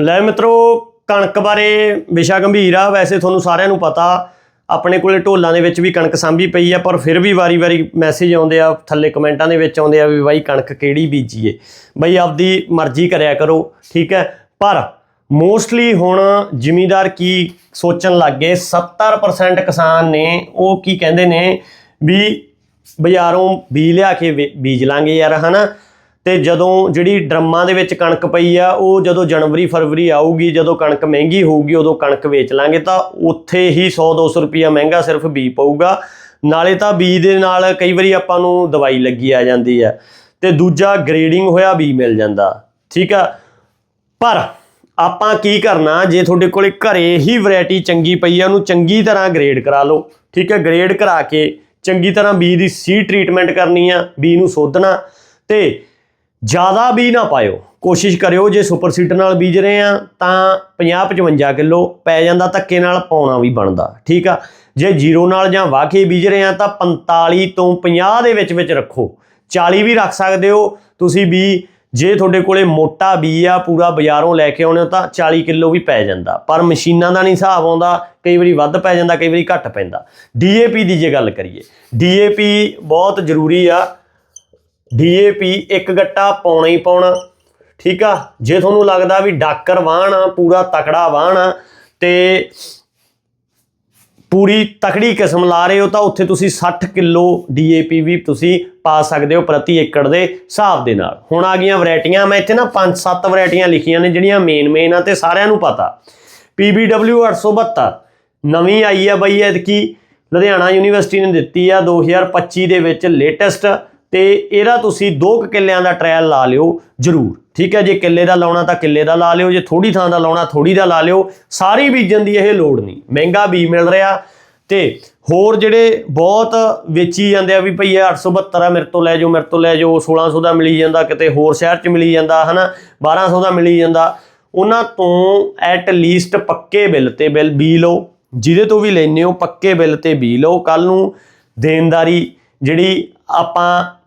ਲੈ ਮਿੱਤਰੋ, ਕਣਕ ਬਾਰੇ ਵਿਸ਼ਾ ਗੰਭੀਰ ਆ, ਵੈਸੇ ਤੁਹਾਨੂੰ ਸਾਰਿਆਂ ਨੂੰ ਪਤਾ, ਆਪਣੇ ਕੋਲੇ ਢੋਲਾਂ ਦੇ ਵਿੱਚ ਵੀ ਕਣਕ ਸਾਂਭੀ ਪਈ ਆ, ਪਰ ਫਿਰ ਵੀ ਵਾਰੀ-ਵਾਰੀ ਮੈਸੇਜ ਆਉਂਦੇ ਆ, ਥੱਲੇ ਕਮੈਂਟਾਂ ਦੇ ਵਿੱਚ ਆਉਂਦੇ ਆ ਵੀ ਬਾਈ ਕਣਕ ਕਿਹੜੀ ਬੀਜੀਏ। ਬਈ ਆਪਦੀ ਮਰਜ਼ੀ ਕਰਿਆ ਕਰੋ, ਠੀਕ ਹੈ? ਪਰ ਮੋਸਟਲੀ ਹੁਣ ਜ਼ਿਮੀਦਾਰ ਕੀ ਸੋਚਣ ਲੱਗ ਗਏ 70% ਕਿਸਾਨ ਨੇ, ਉਹ ਕੀ ਕਹਿੰਦੇ ਨੇ ਵੀ ਬਾਜ਼ਾਰੋਂ ਬੀਜ ਲਿਆ ਕੇ ਵੇ- ਬੀਜ ਲਾਂਗੇ ਯਾਰ, ਹਨਾ? ਤੇ ਜਦੋਂ ਜਿਹੜੀ ਡਰਮਾਂ ਦੇ ਵਿੱਚ ਕਣਕ ਪਈ ਆ, ਉਹ ਜਦੋਂ ਜਨਵਰੀ, ਫਰਵਰੀ ਆਊਗੀ, ਜਦੋਂ ਕਣਕ ਮਹਿੰਗੀ ਹੋਊਗੀ, ਉਦੋਂ ਕਣਕ ਵੇਚ ਲਾਂਗੇ, ਤਾਂ ਉੱਥੇ ਹੀ 100 200 ਰੁਪਿਆ ਮਹਿੰਗਾ ਸਿਰਫ ਬੀ ਪਊਗਾ। ਨਾਲੇ ਤਾਂ ਬੀ ਦੇ ਨਾਲ ਕਈ ਵਾਰੀ ਆਪਾਂ ਨੂੰ ਦਵਾਈ ਲੱਗੀ ਆ ਜਾਂਦੀ ਆ, ਤੇ ਦੂਜਾ ਗ੍ਰੇਡਿੰਗ ਹੋਇਆ, ਬੀ ਮਿਲ ਜਾਂਦਾ, ਠੀਕ ਆ? ਪਰ ਆਪਾਂ ਕੀ ਕਰਨਾ, ਜੇ ਤੁਹਾਡੇ ਕੋਲੇ ਘਰੇ ਹੀ ਵੈਰਾਈਟੀ ਚੰਗੀ ਪਈ ਆ, ਉਹਨੂੰ ਚੰਗੀ ਤਰ੍ਹਾਂ ਗ੍ਰੇਡ ਕਰਾ ਲਓ, ਠੀਕ ਆ? ਗ੍ਰੇਡ ਕਰਾ ਕੇ ਚੰਗੀ ਤਰ੍ਹਾਂ ਬੀ ਦੀ ਸੀ ਟ੍ਰੀਟਮੈਂਟ ਕਰਨੀ ਆ, ਬੀ ਨੂੰ ਸੋਧਣਾ, ਤੇ ਜ਼ਿਆਦਾ ਬੀ ਨਾ ਪਾਇਓ। ਕੋਸ਼ਿਸ਼ ਕਰਿਓ ਜੇ ਸੁਪਰ ਸੀਡਰ ਨਾਲ ਬੀਜ ਰਹੇ ਆ, ਤਾਂ 50 55 ਕਿਲੋ ਪੈ ਜਾਂਦਾ ਧੱਕੇ ਨਾਲ ਪਾਉਣਾ ਵੀ ਬਣਦਾ, ਠੀਕ ਆ? ਜੇ ਜ਼ੀਰੋ ਨਾਲ ਜਾਂ ਵਾਕੇ ਬੀਜ ਰਹੇ ਆ, ਤਾਂ 45 ਤੋਂ 50 ਦੇ ਵਿੱਚ ਵਿੱਚ ਰੱਖੋ। 40 ਵੀ ਰੱਖ ਸਕਦੇ ਹੋ। ਤੁਸੀਂ ਬੀ ਜੇ ਤੁਹਾਡੇ ਕੋਲੇ ਮੋਟਾ ਬੀ ਆ, ਪੂਰਾ ਬਾਜ਼ਾਰੋਂ ਲੈ ਕੇ ਆਉਣੇ ਹੋ, ਤਾਂ 40 ਕਿਲੋ ਵੀ ਪੈ ਜਾਂਦਾ। ਪਰ ਮਸ਼ੀਨਾਂ ਦਾ ਨਹੀਂ ਹਿਸਾਬ ਆਉਂਦਾ, ਕਈ ਵਾਰੀ ਵੱਧ ਪੈ ਜਾਂਦਾ, ਕਈ ਵਾਰੀ ਘੱਟ ਪੈਂਦਾ। ਡੀਏਪੀ ਦੀ ਜੇ ਗੱਲ ਕਰੀਏ ਡੀਏਪੀ ਬਹੁਤ ਜ਼ਰੂਰੀ ਆ। ਡੀਏਪੀ ਇੱਕ ਗੱਟਾ ਪਾਉਣਾ ਹੀ ਪਾਉਣਾ, ਠੀਕ ਆ? ਜੇ ਤੁਹਾਨੂੰ ਲੱਗਦਾ ਵੀ ਡਾਕਰ ਵਾਹਣ ਆ, ਪੂਰਾ ਤਕੜਾ ਵਾਹਣਾ ਆ, ਤੇ ਪੂਰੀ ਤਕੜੀ ਕਿਸਮ ਲਾ ਰਹੇ ਹੋ, ਤਾਂ ਉੱਥੇ ਤੁਸੀਂ 60 ਕਿਲੋ ਡੀਏਪੀ ਵੀ ਤੁਸੀਂ ਪਾ ਸਕਦੇ ਹੋ ਪ੍ਰਤੀ ਏਕੜ ਦੇ ਹਿਸਾਬ ਦੇ ਨਾਲ। ਹੁਣ ਆ ਗਈਆਂ ਵੈਰਾਈਟੀਆਂ, ਮੈਂ ਇੱਥੇ ਨਾ 5-7 ਵੈਰਾਈਟੀਆਂ ਲਿਖੀਆਂ ਨੇ, ਜਿਹੜੀਆਂ ਮੇਨ ਮੇਨ ਆ ਤੇ ਸਾਰਿਆਂ ਨੂੰ ਪਤਾ। PBW 872 ਨਵੀਂ ਆਈ ਆ ਬਈ ਐਤਕੀ। ਲੁਧਿਆਣਾ ਯੂਨੀਵਰਸਿਟੀ ਨੇ ਦਿੱਤੀ ਆ 2025 ਦੇ ਵਿੱਚ ਲੇਟੈਸਟ ਤੇ ਇਹਦਾ ਤੁਸੀਂ 2 ਕਿੱਲਿਆਂ ਦਾ ਟ੍ਰਾਇਲ ਲਾ ਲਿਓ, ਜ਼ਰੂਰ। ਠੀਕ ਹੈ, ਜੇ ਕਿੱਲੇ ਦਾ ਲਾਉਣਾ ਤਾਂ ਕਿੱਲੇ ਦਾ ਲਾ ਲਿਓ, ਜੇ ਥੋੜੀ ਥਾਂ ਦਾ ਲਾਉਣਾ ਥੋੜੀ ਦਾ ਲਾ ਲਿਓ। ਸਾਰੀ ਬੀਜਣ ਦੀ ਇਹ ਲੋੜ ਨਹੀਂ। ਮਹਿੰਗਾ ਬੀ ਮਿਲ ਰਿਹਾ। ਤੇ ਹੋਰ ਜਿਹੜੇ ਬਹੁਤ ਵੇਚੀ ਜਾਂਦੇ ਆ ਵੀ ਭਈ ਇਹ 872 ਆ, ਮੇਰੇ ਤੋਂ ਲੈ ਜਾਓ, ਮੇਰੇ ਤੋਂ ਲੈ ਜਾਓ 1600 ਦਾ ਮਿਲੀ ਜਾਂਦਾ, ਕਿਤੇ ਹੋਰ ਸ਼ਹਿਰ 'ਚ ਮਿਲੀ ਜਾਂਦਾ, ਹਨਾ? 1200 ਦਾ ਮਿਲੀ ਜਾਂਦਾ। ਉਹਨਾਂ ਤੋਂ ਐਟ ਲੀਸਟ ਪੱਕੇ ਬਿੱਲ ਤੇ ਬਿੱਲ ਬੀ ਲਓ। ਜਿਹਦੇ ਤੋਂ ਵੀ ਲੈਨੇ ਹੋ, ਪੱਕੇ ਬਿੱਲ ਤੇ ਬੀ ਲਓ। ਕੱਲ ਨੂੰ ਦੇਣਦਾਰੀ ਜਿਹੜੀ ਆਪਾਂ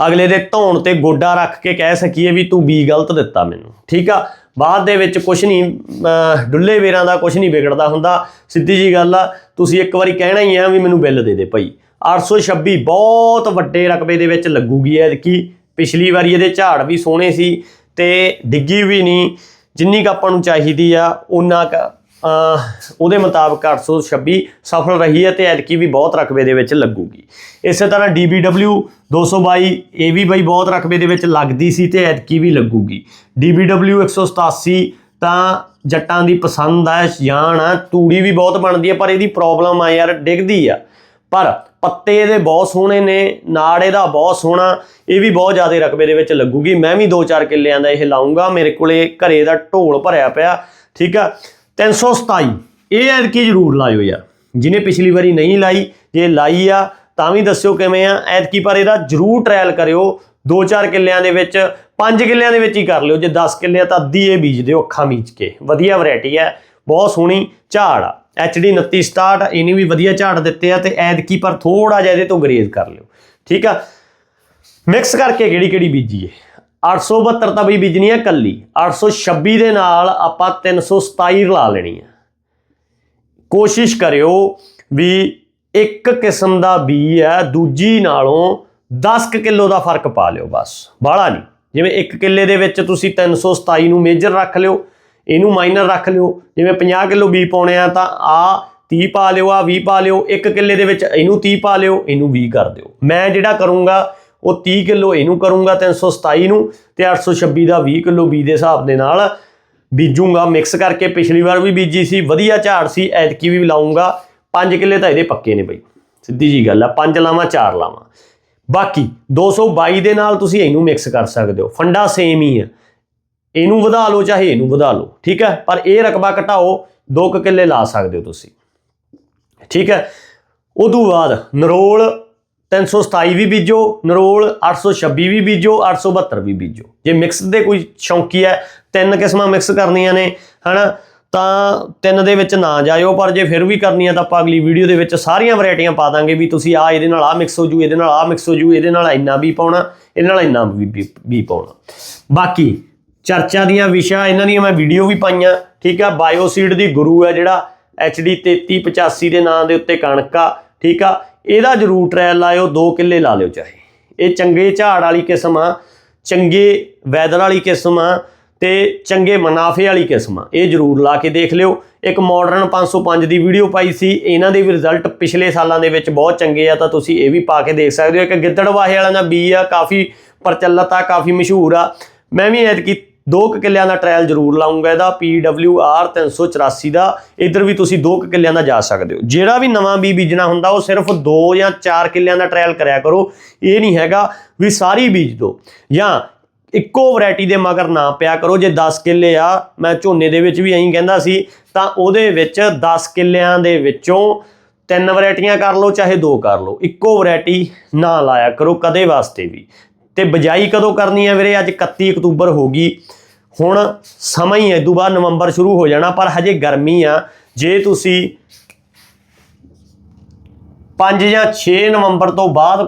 ਅਗਲੇ ਦੇ ਧੌਣ ਤੇ ਗੋਡਾ ਰੱਖ ਕੇ ਕਹਿ ਸਕੀਏ ਵੀ ਤੂੰ ਬੀ ਗਲਤ ਦਿੱਤਾ ਮੈਨੂੰ, ਠੀਕ ਆ? ਬਾਅਦ ਦੇ ਵਿੱਚ ਕੁਝ ਨਹੀਂ ਡੁੱਲੇ ਵੇਰਾਂ ਦਾ ਕੁਝ ਨਹੀਂ ਵਿਗੜਦਾ ਹੁੰਦਾ। ਸਿੱਧੀ ਜੀ ਗੱਲ ਆ, ਤੁਸੀਂ ਇੱਕ ਵਾਰੀ ਕਹਿਣਾ ਹੀ ਆ ਵੀ ਮੈਨੂੰ ਬਿੱਲ ਦੇ ਦੇ ਭਾਈ। 826 ਬਹੁਤ ਵੱਡੇ ਰਕਬੇ ਦੇ ਵਿੱਚ ਲੱਗੂਗੀ ਐਤਕੀ। ਪਿਛਲੀ ਵਾਰੀ ਇਹਦੇ ਝਾੜ ਵੀ ਸੋਹਣੇ ਸੀ ਤੇ ਡਿੱਗੀ ਵੀ ਨਹੀਂ। ਜਿੰਨੀ ਕੁ ਆਪਾਂ ਨੂੰ ਚਾਹੀਦੀ ਆ ਉਹਨਾਂ ਕ ਉਹਦੇ ਮੁਤਾਬਕ 826 ਸਫਲ ਰਹੀ ਹੈ ਤੇ ਐਤਕੀ ਵੀ ਬਹੁਤ ਰਕਬੇ ਦੇ ਵਿੱਚ ਲੱਗੂਗੀ। ਇਸੇ ਤਰ੍ਹਾਂ DBW 222 ਇਹ ਵੀ ਬਈ ਬਹੁਤ ਰਕਬੇ ਦੇ ਵਿੱਚ ਲੱਗਦੀ ਸੀ ਤੇ ਐਤਕੀ ਵੀ ਲੱਗੂਗੀ। DBW 187 ਤਾਂ ਜੱਟਾਂ ਦੀ ਪਸੰਦ ਆ ਜਾਨ ਆ, ਤੂੜੀ ਵੀ ਬਹੁਤ ਬਣਦੀ ਹੈ ਪਰ ਇਹਦੀ ਪ੍ਰੋਬਲਮ ਆ ਯਾਰ, ਡਿੱਗਦੀ ਆ। ਪਰ ਪੱਤੇ ਇਹਦੇ ਬਹੁਤ ਸੋਹਣੇ ਨੇ, ਨਾੜ ਇਹਦਾ ਬਹੁਤ ਸੋਹਣਾ, ਇਹ ਵੀ ਬਹੁਤ ਜ਼ਿਆਦਾ ਰਕਬੇ ਦੇ ਵਿੱਚ ਲੱਗੂਗੀ। ਮੈਂ ਵੀ 2-4 ਕਿੱਲਿਆਂ ਦਾ ਇਹ ਲਾਉਂਗਾ ਮੇਰੇ ਕੋਲੇ ਘਰੇ ਦਾ ਢੋਲ ਭਰਿਆ ਪਿਆ, ਠੀਕ ਆ? 327 ਇਹ ਐਤਕੀ ਜ਼ਰੂਰ ਲਾਇਓ ਯਾਰ। ਜਿਹਨੇ ਪਿਛਲੀ ਵਾਰੀ ਨਹੀਂ ਲਾਈ, ਜੇ ਲਾਈ ਆ, ਤਾਂ ਵੀ ਦੱਸਿਓ ਕਿਵੇਂ ਆ। ਐਤਕੀ ਪਰ ਇਹਦਾ ਜ਼ਰੂਰ ਟ੍ਰਾਇਲ ਕਰਿਓ। 2-4 ਕਿੱਲਿਆਂ ਦੇ ਵਿੱਚ 5 ਕਿੱਲਿਆਂ ਦੇ ਵਿੱਚ ਹੀ ਕਰ ਲਿਓ। ਜੇ 10 ਕਿੱਲੇ ਆ ਤਾਂ ਅੱਧੀ ਇਹ ਬੀਜ ਦਿਓ ਅੱਖਾਂ ਮੀਚ ਕੇ। ਵਧੀਆ ਵੈਰਾਈਟੀ ਹੈ ਬਹੁਤ ਸੋਹਣੀ ਝਾੜ ਆ। HD 29 ਸਟਾਰਟ ਇਹਨੇ ਵੀ ਵਧੀਆ ਝਾੜ ਦਿੱਤੇ ਆ ਤੇ ਐਤਕੀ ਪਰ ਥੋੜਾ ਜਿਹਾ ਇਹਦੇ ਤੋਂ ਗਰੇਜ਼ ਕਰ ਲਿਓ। ਠੀਕ ਆ? ਮਿਕਸ ਕਰਕੇ ਕਿਹੜੀ ਕਿਹੜੀ ਬੀਜੀ ਹੈ 872 ਤਾਂ ਬਈ ਬੀਜਣੀ ਹੈ ਕੱਲੀ 826 ਦੇ ਨਾਲ ਆਪਾਂ 327 ਲਾ ਲੈਣੀ ਹੈ ਕੋਸ਼ਿਸ਼ ਕਰਿਓ ਵੀ ਇੱਕ ਕਿਸਮ ਦਾ ਬੀ ਹੈ, ਦੂਜੀ ਨਾਲੋਂ 10 ਕਿਲੋ ਦਾ ਫ਼ਰਕ ਪਾ ਲਿਓ ਬਸ, ਬਾਹਲਾ ਨਹੀਂ। ਜਿਵੇਂ 1 ਕਿੱਲੇ ਦੇ ਵਿੱਚ ਤੁਸੀਂ 327 ਨੂੰ ਮੇਜਰ ਰੱਖ ਲਿਓ, ਇਹਨੂੰ ਮਾਈਨਰ ਰੱਖ ਲਿਓ, ਜਿਵੇਂ 50 ਕਿਲੋ ਬੀ ਪਾਉਣੇ ਆ ਤਾਂ ਆ 30 ਪਾ ਲਿਓ, ਆ 20 ਪਾ ਲਿਓ 1 ਕਿੱਲੇ ਦੇ ਵਿੱਚ ਇਹਨੂੰ 30 ਪਾ ਲਿਓ, ਇਹਨੂੰ 20 ਕਰ ਦਿਓ। ਮੈਂ ਜਿਹੜਾ ਕਰੂੰਗਾ ਉਹ 30 ਕਿਲੋ ਇਹਨੂੰ ਕਰੂੰਗਾ 327 ਨੂੰ ਤੇ 826 ਦਾ 20 ਕਿਲੋ ਬੀ ਦੇ ਹਿਸਾਬ ਦੇ ਨਾਲ ਬੀਜੂੰਗਾ। ਮਿਕਸ ਕਰਕੇ ਪਿਛਲੀ ਵਾਰ ਵੀ ਬੀਜੀ ਸੀ, ਵਧੀਆ ਝਾੜ ਸੀ, ਐਤਕੀ ਵੀ ਲਾਉਂਗਾ 5 ਕਿੱਲੇ ਤਾਂ ਇਹਦੇ ਪੱਕੇ ਨੇ ਬਈ। ਸਿੱਧੀ ਜੀ ਗੱਲ ਆ 5 ਲਾਵਾਂ 4 ਲਾਵਾਂ। ਬਾਕੀ 222 ਦੇ ਨਾਲ ਤੁਸੀਂ ਇਹਨੂੰ ਮਿਕਸ ਕਰ ਸਕਦੇ ਹੋ। ਫੰਡਾ ਸੇਮ ਹੀ ਆ। ਇਹਨੂੰ ਵਧਾ ਲਓ ਚਾਹੇ ਇਹਨੂੰ ਵਧਾ ਲਓ, ਠੀਕ ਹੈ? ਪਰ ਇਹ ਰਕਬਾ ਘਟਾਓ 2 ਕਿੱਲੇ ਲਾ ਸਕਦੇ ਹੋ ਤੁਸੀਂ। ਠੀਕ ਹੈ? ਉਦੋਂ ਬਾਅਦ ਨਰੋਲ 327 ਵੀ ਬੀਜੋ, ਨਰੋਲ 826 ਵੀ ਬੀਜੋ 872 ਵੀ ਬੀਜੋ। ਜੇ ਮਿਕਸ ਦੇ ਕੋਈ ਸ਼ੌਂਕੀ ਹੈ, ਤਿੰਨ ਕਿਸਮਾਂ ਮਿਕਸ ਕਰਨੀਆਂ ਨੇ, ਹਨਾ, ਤਾਂ ਤਿੰਨ ਦੇ ਵਿੱਚ ਨਾ ਜਾਇਓ, ਪਰ ਜੇ ਫਿਰ ਵੀ ਕਰਨੀਆਂ ਤਾਂ ਆਪਾਂ ਅਗਲੀ ਵੀਡੀਓ ਦੇ ਵਿੱਚ ਸਾਰੀਆਂ ਵੈਰਾਈਟੀਆਂ ਪਾ ਦਾਂਗੇ ਵੀ ਤੁਸੀਂ ਆ ਇਹਦੇ ਨਾਲ ਆ ਮਿਕਸ ਹੋ ਜੂ, ਇਹਦੇ ਨਾਲ ਆ ਮਿਕਸ ਹੋ ਜੂ, ਇਹਦੇ ਨਾਲ ਇੰਨਾ ਵੀ ਪਾਉਣਾ, ਇਹਦੇ ਨਾਲ ਇੰਨਾ ਵੀ ਵੀ- ਵੀ ਪਾਉਣਾ। ਬਾਕੀ ਚਰਚਾ ਦੀਆਂ ਵਿਸ਼ਾ, ਇਹਨਾਂ ਦੀਆਂ ਮੈਂ ਵੀਡੀਓ ਵੀ ਪਾਈਆਂ, ਠੀਕ ਆ? ਬਾਇਓਸੀਡ ਦੀ ਗੁਰੂ ਹੈ ਜਿਹੜਾ HD 3385 ਦੇ ਨਾਂ ਦੇ ਉੱਤੇ ਕਣਕ ਆ, ਠੀਕ ਆ? ਇਹਦਾ ਜ਼ਰੂਰ ਟ੍ਰਾਇਲ ਲਾਇਓ, ਦੋ ਕਿੱਲੇ ਲਾ ਲਿਓ ਚਾਹੇ। ਇਹ ਚੰਗੇ ਝਾੜ ਵਾਲੀ ਕਿਸਮ ਆ, ਚੰਗੇ ਵੈਦਰ ਵਾਲੀ ਕਿਸਮ ਆ ਤੇ ਚੰਗੇ ਮੁਨਾਫੇ ਵਾਲੀ ਕਿਸਮ ਆ। ਇਹ ਜ਼ਰੂਰ ਲਾ ਕੇ ਦੇਖ ਲਿਓ। ਇੱਕ ਮਾਡਰਨ 505 ਦੀ ਵੀਡੀਓ ਪਾਈ ਸੀ। ਇਹਨਾਂ ਦੇ ਵੀ ਰਿਜ਼ਲਟ ਪਿਛਲੇ ਸਾਲਾਂ ਦੇ ਵਿੱਚ ਬਹੁਤ ਚੰਗੇ ਆ, ਤਾਂ ਤੁਸੀਂ ਇਹ ਵੀ ਪਾ ਕੇ ਦੇਖ ਸਕਦੇ ਹੋ। ਇੱਕ ਗਿੱਦੜਵਾਹੇ ਵਾਲਿਆਂ ਦਾ ਬੀ ਆ, ਕਾਫੀ ਪ੍ਰਚਲਿਤ ਆ, ਕਾਫੀ ਮਸ਼ਹੂਰ ਆ। ਮੈਂ ਵੀ ਐਤਕੀ ਦੋ ਕੁ ਕਿੱਲਿਆਂ ਦਾ ਟ੍ਰਾਇਲ ਜ਼ਰੂਰ ਲਾਉਂਗਾ ਇਹਦਾ, PWR 384 ਦਾ, ਇਧਰ ਵੀ ਤੁਸੀਂ ਦੋ ਕੁ ਕਿੱਲਿਆਂ ਦਾ ਜਾ ਸਕਦੇ ਹੋ। ਜਿਹੜਾ ਵੀ ਨਵਾਂ ਬੀ ਬੀਜਣਾ ਹੁੰਦਾ, ਉਹ ਸਿਰਫ ਦੋ ਜਾਂ ਚਾਰ ਕਿੱਲਿਆਂ ਦਾ ਟ੍ਰਾਇਲ ਕਰਿਆ ਕਰੋ। ਇਹ ਨਹੀਂ ਹੈਗਾ ਵੀ ਸਾਰੀ ਬੀਜ ਦਿਓ ਜਾਂ ਇੱਕੋ ਵੈਰਾਈਟੀ ਦੇ ਮਗਰ ਨਾ ਪਿਆ ਕਰੋ, ਜੇ 10 ਕਿੱਲੇ ਆ, ਮੈਂ ਝੋਨੇ ਦੇ ਵਿੱਚ ਵੀ ਐਂ ਕਹਿੰਦਾ ਸੀ, ਤਾਂ ਉਹਦੇ ਵਿੱਚ 10 ਕਿੱਲਿਆਂ ਦੇ ਵਿੱਚੋਂ ਤਿੰਨ ਵੈਰਾਈਟੀਆਂ ਕਰ ਲਓ, ਚਾਹੇ ਦੋ ਕਰ ਲਓ। ਇੱਕੋ ਵੈਰਾਈਟੀ ਨਾ ਲਾਇਆ ਕਰੋ ਕਦੇ ਵਾਸਤੇ ਵੀ। ਤੇ ਬਜਾਈ ਕਦੋਂ ਕਰਨੀ ਹੈ ਵੀਰੇ? ਅੱਜ 31 ਅਕਤੂਬਰ ਹੋ ਗਈ। ਹੁਣ ਸਮਾਂ ਹੀ ਹੈ ਤੋਂ ਨਵੰਬਰ ਸ਼ੁਰੂ ਹੋ ਜਾਣਾ, ਪਰ ਹਜੇ ਗਰਮੀ ਆ। ਜੇ ਤੁਸੀਂ 5 ਜਾਂ 6 ਨਵੰਬਰ ਤੋਂ ਬਾਅਦ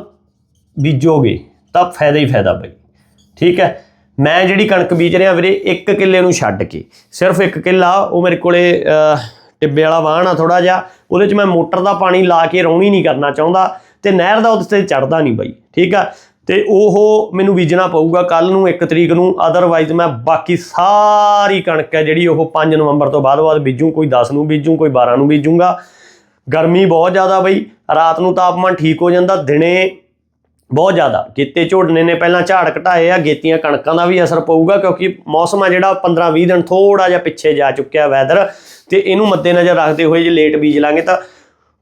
ਬੀਜੋਗੇ, ਤਾਂ ਫਾਇਦਾ ਹੀ ਫਾਇਦਾ ਬਈ। ਠੀਕ ਹੈ? ਮੈਂ ਜਿਹੜੀ ਕਣਕ ਬੀਜ ਰਿਹਾ ਵੀਰੇ 1 ਕਿੱਲੇ ਨੂੰ ਛੱਡ ਕੇ। ਸਿਰਫ 1 ਕਿੱਲਾ, ਉਹ ਮੇਰੇ ਕੋਲੇ ਟਿੱਬੇ ਵਾਲਾ ਵਾਹਣ ਆ ਥੋੜਾ ਜਿਹਾ। ਉਹਦੇ 'ਚ ਮੈਂ ਮੋਟਰ ਦਾ ਪਾਣੀ ਲਾ ਕੇ ਰੌਣੀ ਨਹੀਂ ਕਰਨਾ ਚਾਹੁੰਦਾ ਤੇ ਨਹਿਰ ਦਾ ਉਹਦੇ ਤੇ ਚੜਦਾ ਨਹੀਂ ਬਈ। ਠੀਕ ਆ? ਤੇ ਉਹ ਮੈਨੂੰ ਬੀਜਣਾ ਪਊਗਾ ਕੱਲ ਨੂੰ 1 ਤਰੀਕ ਨੂੰ ਅਦਰਵਾਈਜ਼ ਮੈਂ ਬਾਕੀ ਸਾਰੀ ਕਣਕ ਹੈ ਜਿਹੜੀ ਉਹ 5 ਨਵੰਬਰ ਤੋਂ ਬਾਅਦ ਬਾਅਦ ਬੀਜੂ, ਕੋਈ 10 ਨੂੰ ਬੀਜੂ, ਕੋਈ 12 ਨੂੰ ਬੀਜੂਗਾ। ਗਰਮੀ ਬਹੁਤ ਜ਼ਿਆਦਾ ਬਈ, ਰਾਤ ਨੂੰ ਤਾਪਮਾਨ ਠੀਕ ਹੋ ਜਾਂਦਾ, ਦਿਨੇ ਬਹੁਤ ਜ਼ਿਆਦਾ। ਗੇਤੇ ਝੋੜਨੇ ਨੇ ਪਹਿਲਾਂ ਝਾੜ ਘਟਾਏ ਆ, ਗੇਤੀਆਂ ਕਣਕਾਂ ਦਾ ਵੀ ਅਸਰ ਪਊਗਾ, ਕਿਉਂਕਿ ਮੌਸਮ ਆ ਜਿਹੜਾ 15-20 ਦਿਨ ਥੋੜਾ ਜਿਹਾ ਪਿੱਛੇ ਜਾ ਚੁੱਕਿਆ ਵੈਦਰ ਤੇ ਇਹਨੂੰ ਮੱਦੇਨਜ਼ਰ ਰੱਖਦੇ ਹੋਏ ਜੇ ਲੇਟ ਬੀਜ ਲਾਂਗੇ ਤਾਂ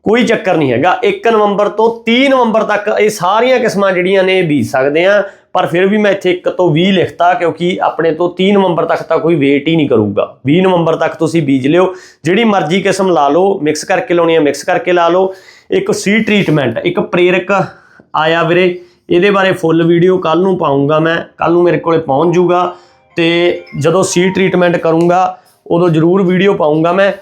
ਕੋਈ ਚੱਕਰ ਨਹੀਂ ਹੈਗਾ। 1 ਨਵੰਬਰ ਤੋਂ 30 ਨਵੰਬਰ ਤੱਕ ਇਹ ਸਾਰੀਆਂ ਕਿਸਮਾਂ ਜਿਹੜੀਆਂ ਨੇ ਇਹ ਬੀਜ ਸਕਦੇ ਆ, ਪਰ ਫਿਰ ਵੀ ਮੈਂ ਇੱਥੇ 1 ਤੋਂ 20 ਲਿਖਤਾ, ਕਿਉਂਕਿ ਆਪਣੇ ਤੋਂ 30 ਨਵੰਬਰ ਤੱਕ ਤਾਂ ਕੋਈ ਵੇਟ ਹੀ ਨਹੀਂ ਕਰੂਗਾ। 20 ਨਵੰਬਰ ਤੱਕ ਤੁਸੀਂ ਬੀਜ ਲਿਓ, ਜਿਹੜੀ ਮਰਜ਼ੀ ਕਿਸਮ ਲਾ ਲਓ ਮਿਕਸ ਕਰਕੇ ਲਾਉਣੀ ਹੈ ਮਿਕਸ ਕਰਕੇ ਲਾ ਲਓ। ਇੱਕ ਸੀ ਟ੍ਰੀਟਮੈਂਟ ਇੱਕ ਪ੍ਰੇਰਕ ਆਇਆ ਵੀਰੇ। ਇਹਦੇ ਬਾਰੇ ਫੁੱਲ ਵੀਡੀਓ ਕੱਲ ਨੂੰ ਪਾਉਂਗਾ ਮੈਂ। ਕੱਲ ਨੂੰ ਮੇਰੇ ਕੋਲੇ ਪਹੁੰਚ ਜਾਊਗਾ ਤੇ ਜਦੋਂ ਸੀ ਟ੍ਰੀਟਮੈਂਟ ਕਰੂੰਗਾ, ਉਦੋਂ ਜ਼ਰੂਰ ਵੀਡੀਓ ਪਾਉਂਗਾ ਮੈਂ।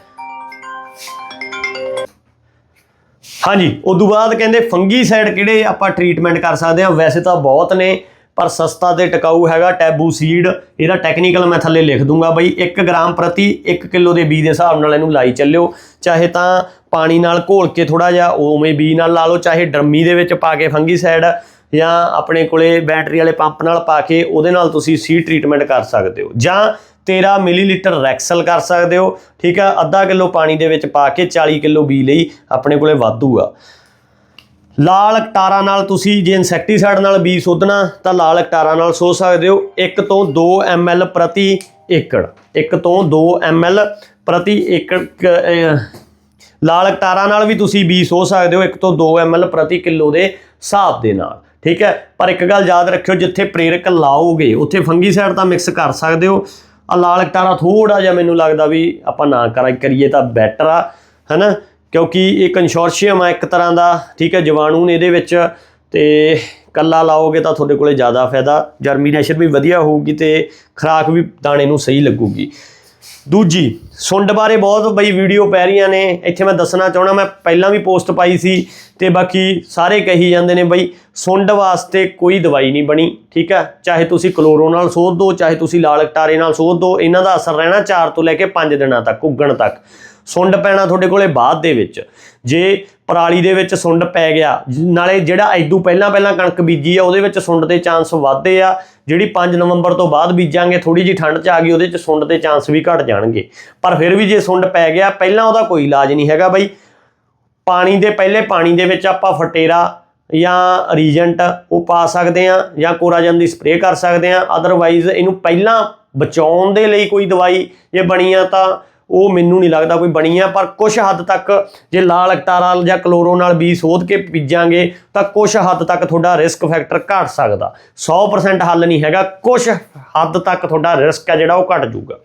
ਹਾਂਜੀ, ਉਦੋਂ ਬਾਅਦ ਕਹਿੰਦੇ ਫੰਗੀਸਾਈਡ ਕਿਹੜੇ ਆਪਾਂ ਟ੍ਰੀਟਮੈਂਟ ਕਰ ਸਕਦੇ ਹਾਂ। ਵੈਸੇ ਤਾਂ ਬਹੁਤ ਨੇ, ਪਰ ਸਸਤਾ ਤੇ ਟਿਕਾਊ ਹੈਗਾ, ਟੈਬੂ ਸੀਡ। ਇਹਦਾ ਟੈਕਨੀਕਲ ਮੈਂ ਥੱਲੇ ਲਿਖ ਦੂੰਗਾ ਬਈ 1 ਗ੍ਰਾਮ ਪ੍ਰਤੀ 1 ਕਿਲੋ ਦੇ ਬੀ ਦੇ ਹਿਸਾਬ ਨਾਲ ਇਹਨੂੰ ਲਾਈ ਚੱਲਿਓ। ਚਾਹੇ ਤਾਂ ਪਾਣੀ ਨਾਲ ਘੋਲ ਕੇ ਥੋੜਾ ਜਿਹਾ ਉਵੇਂ ਬੀ ਨਾਲ ਲਾ ਲਓ, ਚਾਹੇ ਡਰਮੀ ਦੇ ਵਿੱਚ ਪਾ ਕੇ ਫੰਗੀਸਾਈਡ, ਜਾਂ ਆਪਣੇ ਕੋਲੇ ਬੈਟਰੀ ਵਾਲੇ ਪੰਪ ਨਾਲ ਪਾ ਕੇ, ਉਹਦੇ ਨਾਲ ਤੁਸੀਂ ਸੀ ਟ੍ਰੀਟਮੈਂਟ ਕਰ ਸਕਦੇ ਹੋ। ਜਾਂ 13 ਮਿਲੀਲੀਟਰ ਰੈਕਸਲ ਕਰ ਸਕਦੇ ਹੋ, ਠੀਕ ਆ? ਅੱਧਾ ਕਿਲੋ ਪਾਣੀ ਦੇ ਵਿੱਚ ਪਾ ਕੇ 40 ਕਿਲੋ ਬੀ ਲਈ ਆਪਣੇ ਕੋਲੇ ਵਾਧੂ ਆ। ਲਾਲ ਕਟਾਰਾ ਨਾਲ ਤੁਸੀਂ ਜੇ ਇਨਸੈਕਟੀਸਾਈਡ ਨਾਲ ਬੀ ਸੋਧਣਾ, ਤਾਂ ਲਾਲ ਕਟਾਰਾ ਨਾਲ ਸੋ ਸਕਦੇ ਹੋ। 1 ਤੋਂ 2 ml ਪ੍ਰਤੀ ਏਕੜ 1 ਤੋਂ 2 ml ਪ੍ਰਤੀ ਏਕੜ ਲਾਲ ਕਟਾਰਾ ਨਾਲ ਵੀ ਤੁਸੀਂ ਬੀ ਸੋ ਸਕਦੇ ਹੋ 1 ਤੋਂ 2 ml ਪ੍ਰਤੀ ਕਿਲੋ ਦੇ ਹਿਸਾਬ ਦੇ ਨਾਲ, ਠੀਕ ਹੈ? ਪਰ ਇੱਕ ਗੱਲ ਯਾਦ ਰੱਖਿਓ, ਜਿੱਥੇ ਪ੍ਰੇਰਕ ਲਾਓਗੇ, ਉੱਥੇ ਫੰਗੀਸਾਈਡ ਤਾਂ ਮਿਕਸ ਕਰ ਸਕਦੇ ਹੋ। ਆ ਲਾਲ ਕਟਾਰਾ ਥੋੜਾ ਜਿਹਾ ਮੈਨੂੰ ਲੱਗਦਾ ਵੀ ਆਪਾਂ ਨਾ ਕਰਾ ਕਰੀਏ ਤਾਂ ਬੈਟਰ ਆ, ਹੈਨਾ? ਕਿਉਂਕਿ ਇਹ ਕੰਸੋਰਸ਼ੀਅਮ ਆ ਇੱਕ ਤਰ੍ਹਾਂ ਦਾ, ਠੀਕ ਹੈ ਜੀਵਾਣੂ ਨੇ ਇਹਦੇ ਵਿੱਚ ਤੇ ਕੱਲਾ ਲਾਓਗੇ ਤਾਂ ਤੁਹਾਡੇ ਕੋਲੇ ਜ਼ਿਆਦਾ ਫਾਇਦਾ ਜਰਮੀਨੇਸ਼ਨ ਵੀ ਵਧੀਆ ਹੋਊਗੀ ਤੇ ਖਰਾਕ ਵੀ ਦਾਣੇ ਨੂੰ ਸਹੀ ਲੱਗੂਗੀ। ਦੂਜੀ, ਸੁੰਡ ਬਾਰੇ ਬਹੁਤ ਬਈ ਵੀਡੀਓ ਪੈ ਰਹੀਆਂ ਨੇ, ਇੱਥੇ ਮੈਂ ਦੱਸਣਾ ਚਾਹਣਾ ਮੈਂ ਪਹਿਲਾਂ ਵੀ ਪੋਸਟ ਪਾਈ ਸੀ ਤੇ ਬਾਕੀ ਸਾਰੇ ਕਹੀ ਜਾਂਦੇ ਨੇ ਬਈ ਸੁੰਡ ਵਾਸਤੇ ਕੋਈ ਦਵਾਈ ਨਹੀਂ ਬਣੀ, ਠੀਕ ਹੈ? ਚਾਹੇ ਤੁਸੀਂ ਕਲੋਰੋ ਨਾਲ ਸੋਧ ਦਿਓ ਚਾਹੇ ਤੁਸੀਂ ਲਾਲ ਕਟਾਰੇ ਨਾਲ ਸੋਧ ਦਿਓ ਇਹਨਾਂ ਦਾ ਅਸਰ ਰਹਿਣਾ 4 ਤੋਂ ਲੈ ਕੇ 5 ਦਿਨਾਂ ਤੱਕ, ਉੱਗਣ ਤੱਕ। ਸੁੰਡ ਪੈਣਾ ਤੁਹਾਡੇ ਕੋਲੇ ਬਾਅਦ ਦੇ ਵਿੱਚ। ਜੇ ਪਰਾਲੀ ਦੇ ਵਿੱਚ ਸੁੰਡ ਪੈ ਗਿਆ, ਨਾਲੇ ਜਿਹੜਾ ਐਦੂ ਪਹਿਲਾਂ ਪਹਿਲਾਂ ਕਣਕ ਬੀਜੀ ਆ, ਉਹਦੇ ਵਿੱਚ ਸੁੰਡ ਦੇ ਚਾਂਸ ਵੱਧਦੇ ਆ। ਜਿਹੜੀ 5 ਨਵੰਬਰ ਤੋਂ ਬਾਅਦ ਬੀਜਾਂਗੇ ਥੋੜੀ ਜੀ ਠੰਡ ਚ ਆ ਗਈ, ਉਹਦੇ ਚ ਸੁੰਡ ਦੇ ਚਾਂਸ ਵੀ ਘਟ ਜਾਣਗੇ। ਪਰ ਫਿਰ ਵੀ ਜੇ ਸੁੰਡ ਪੈ ਗਿਆ, ਪਹਿਲਾਂ ਉਹਦਾ ਕੋਈ ਇਲਾਜ ਨਹੀਂ ਹੈਗਾ ਬਈ। ਪਾਣੀ ਦੇ, ਪਹਿਲੇ ਪਾਣੀ ਦੇ ਵਿੱਚ ਆਪਾਂ ਫਟੇਰਾ ਜਾਂ ਰੀਜੈਂਟ ਉਹ ਪਾ ਸਕਦੇ ਆ, ਜਾਂ ਕੋਰਾਜਨ ਦੀ ਸਪਰੇਅ ਕਰ ਸਕਦੇ ਆ। ਅਦਰਵਾਈਜ਼ ਇਹਨੂੰ ਪਹਿਲਾਂ ਬਚਾਉਣ ਦੇ ਲਈ ਕੋਈ ਦਵਾਈ ਜੇ ਬਣੀ ਆ ਤਾਂ ਉਹ ਮੈਨੂੰ ਨਹੀਂ ਲੱਗਦਾ ਕੋਈ ਬਣੀ ਆ ਪਰ ਕੁਝ ਹੱਦ ਤੱਕ ਜੇ ਲਾਲ ਅਕਟਾਰਾ ਜਾਂ ਕਲੋਰੋ ਨਾਲ ਬੀ ਸੋਧ ਕੇ ਬੀਜਾਂਗੇ, ਤਾਂ ਕੁਝ ਹੱਦ ਤੱਕ ਤੁਹਾਡਾ ਰਿਸਕ ਫੈਕਟਰ ਘਟ ਸਕਦਾ। 100% ਹੱਲ ਨਹੀਂ ਹੈਗਾ ਕੁਝ ਹੱਦ ਤੱਕ ਤੁਹਾਡਾ ਰਿਸਕ ਹੈ ਜਿਹੜਾ ਉਹ ਘਟ ਜਾਊਗਾ।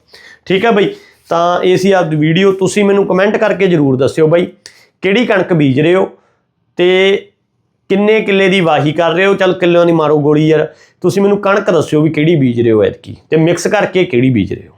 ਠੀਕ ਹੈ ਬਈ? ਤਾਂ ਇਹ ਸੀ ਅੱਜ ਵੀਡੀਓ ਤੁਸੀਂ ਮੈਨੂੰ ਕਮੈਂਟ ਕਰਕੇ ਜਰੂਰ ਦੱਸਿਓ ਬਾਈ, ਕਿਹੜੀ ਕਣਕ ਬੀਜ ਰਹੇ ਹੋ ਤੇ ਕਿੰਨੇ ਕਿੱਲੇ ਦੀ ਵਾਹੀ ਕਰ ਰਹੇ ਹੋ? ਚਲ ਕਿੱਲਿਆਂ ਦੀ ਮਾਰੋ ਗੋਲੀ ਯਾਰ। ਤੁਸੀਂ ਮੈਨੂੰ ਕਣਕ ਦੱਸਿਓ ਵੀ ਕਿਹੜੀ ਬੀਜ ਰਹੇ ਹੋ ਐਤਕੀ, ਤੇ ਮਿਕਸ ਕਰਕੇ ਕਿਹੜੀ ਬੀਜ ਰਹੇ ਹੋ?